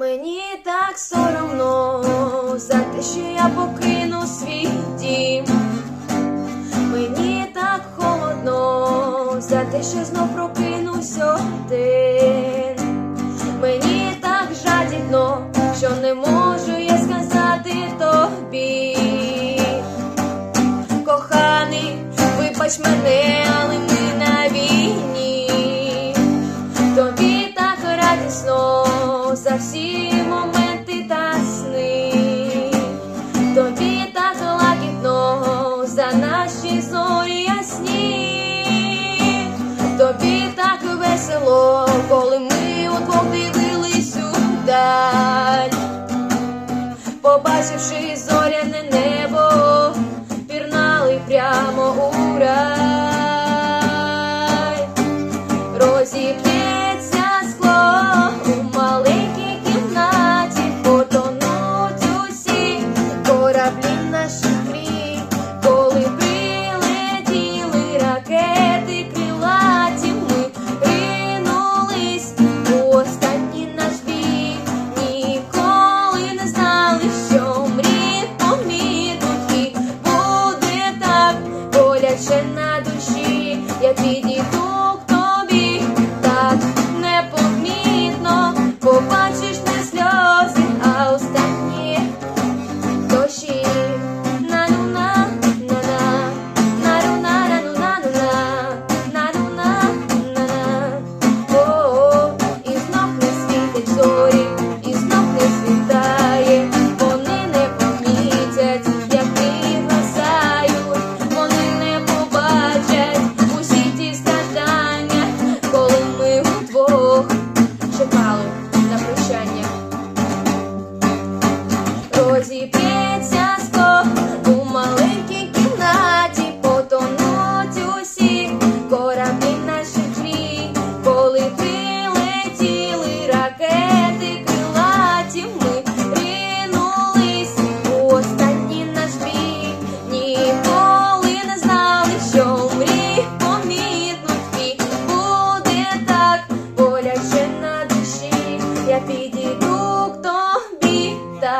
Мені так соромно за те, що я покину свій дім. Мені так холодно за те, що знов прокинусь один. Мені так жадібно, що не можу я сказати тобі. Коханий, вибач мене. за всі моменти та сни, тобі так лагідно за наші зорі ясні, тобі так весело, коли ми удвох дивились удаль, побачивши зоря.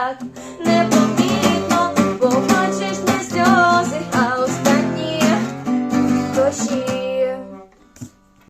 Obrigada.